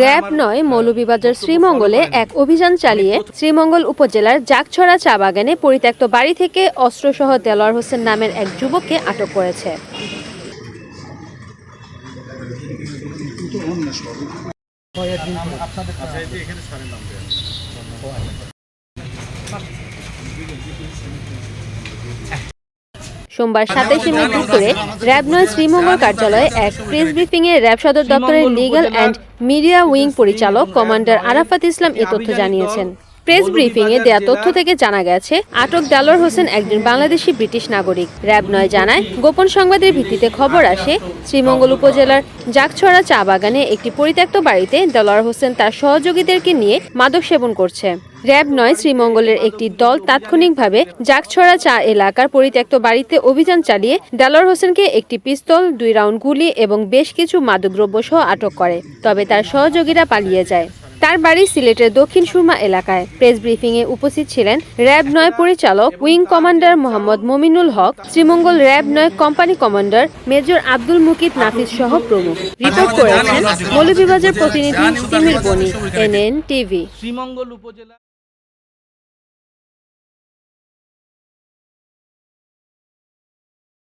RAB নয় মৌলভীবাজার শ্রীমঙ্গলে এক অভিযান চালিয়ে শ্রীমঙ্গল উপজেলার জাগছড়া চা বাগানে পরিত্যক্ত বাড়ি থেকে অস্ত্রসহ দেলোয়ার হোসেন নামের এক যুবককে আটক করেছে। সোমবার সাতাইশে মে দুপুরে র্যাব নয় শ্রীমঙ্গল কার্যালয়ে এক প্রেস ব্রিফিংয়ে র্যাব সদর দপ্তরের লিগ্যাল অ্যান্ড মিডিয়া উইং পরিচালক কমান্ডার আরাফাত ইসলাম এ তথ্য জানিয়েছেন। প্রেস ব্রিফিংয়ে দেয়া তথ্য থেকে জানা গেছে, আটক দালোয়ার হোসেন একজন বাংলাদেশি ব্রিটিশ নাগরিক। র্যাব নয় জানায়, গোপন সংবাদের ভিত্তিতে খবর আসে, শ্রীমঙ্গল উপজেলার জাগছড়া চা বাগানে একটি পরিত্যক্ত বাড়িতে দেলোয়ার হোসেন তার সহযোগীদেরকে নিয়ে মাদক সেবন করছে। র্যাব নয়, শ্রীমঙ্গলের একটি দল তাৎক্ষণিকভাবে জাগছড়া চা এলাকার পরিত্যক্ত বাড়িতে অভিযান চালিয়ে দেলোয়ার হোসেনকে একটি পিস্তল, দুই রাউন্ড গুলি এবং বেশ কিছু মাদকদ্রব্য সহ আটক করে, তবে তার সহযোগীরা পালিয়ে যায়। তার বাড়ি সিলেটের দক্ষিণ সুরমা এলাকায়। প্রেস ব্রিফিংয়ে উপস্থিত ছিলেন র্যাব নয় পরিচালক, wing commander Mohammad Mominul Haque, Sreemangal RAB নয় company commander major Abdul Mukit Nafis সহ প্রমুখ। রিপোর্ট করেছেন মৌলভীবাজার প্রতিনিধি তিমির বনি এনএন টিভি। শ্রীমঙ্গল উপজেলা